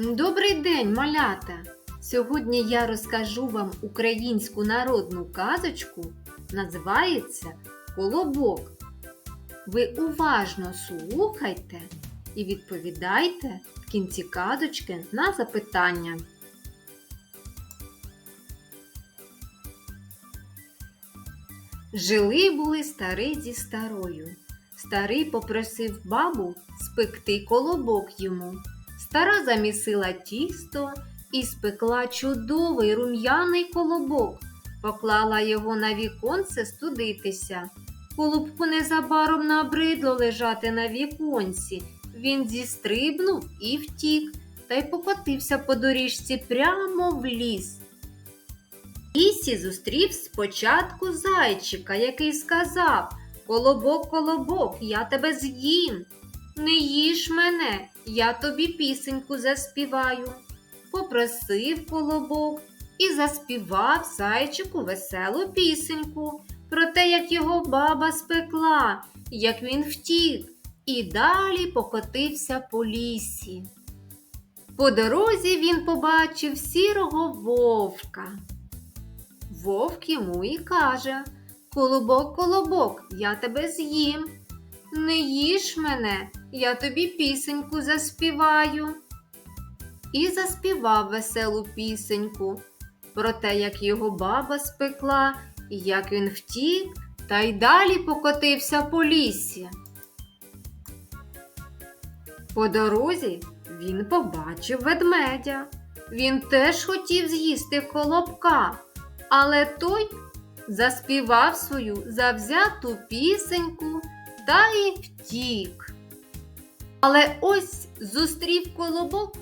Добрий день, малята! Сьогодні я розкажу вам українську народну казочку. Називається Колобок. Ви уважно слухайте і відповідайте в кінці казочки на запитання. Жили були старий зі старою. Старий попросив бабу спекти колобок йому. Стара замісила тісто і спекла чудовий рум'яний колобок, поклала його на віконце студитися. Колобку незабаром набридло лежати на віконці. Він зістрибнув і втік, та й покотився по доріжці прямо в ліс. Лісі зустрів спочатку зайчика, який сказав Колобок, колобок, я тебе з'їм. Не їж мене, я тобі пісеньку заспіваю. Попросив колобок і заспівав зайчику веселу пісеньку про те, як його баба спекла, як він втік, і далі покотився по лісі. По дорозі він побачив сірого вовка. Вовк йому і каже Колобок, колобок, я тебе з'їм. Не їж мене, я тобі пісеньку заспіваю. І заспівав веселу пісеньку про те, як його баба спекла, як він втік, та й далі покотився по лісі. По дорозі він побачив ведмедя. Він теж хотів з'їсти колобка, але той заспівав свою завзяту пісеньку та й втік. Але ось зустрів колобок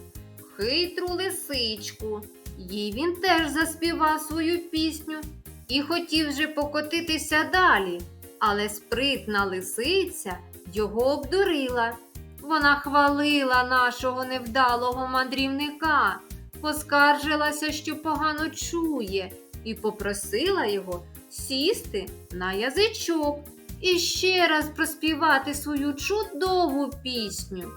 хитру лисичку. Їй він теж заспівав свою пісню і хотів же покотитися далі, але спритна лисиця його обдурила. Вона хвалила нашого невдалого мандрівника, поскаржилася, що погано чує, і попросила його сісти на язичок і ще раз проспівати свою чудову пісню.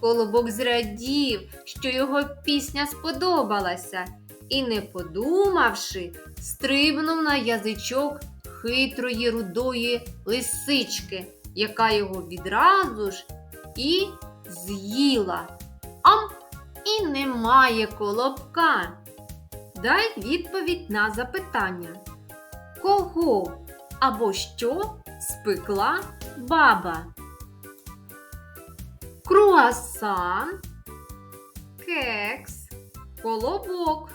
Колобок зрадів, що його пісня сподобалася, і, не подумавши, стрибнув на язичок хитрої рудої лисички, яка його відразу ж і з'їла. Ам і немає колобка. Дай відповідь на запитання. Кого або що спекла баба? Круасан, кекс, колобок.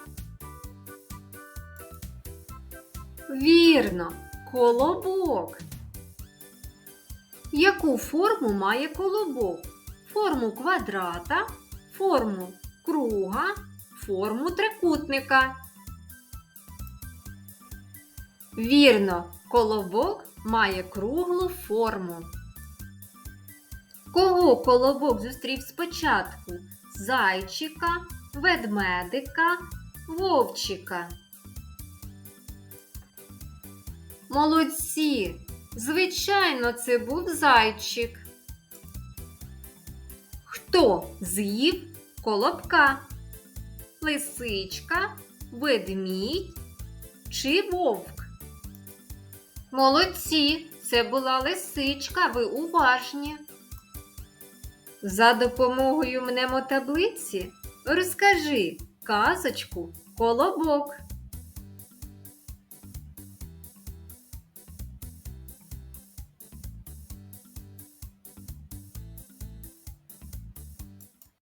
Вірно, колобок. Яку форму має колобок? Форму квадрата, форму круга, форму трикутника. Вірно, колобок має круглу форму. Кого колобок зустрів спочатку? Зайчика, ведмедика, вовчика. Молодці! Звичайно, це був зайчик. Хто з'їв колобка? Лисичка, ведмідь чи вовк? Молодці! Це була лисичка, ви уважні. За допомогою мнемотаблиці розкажи казочку колобок.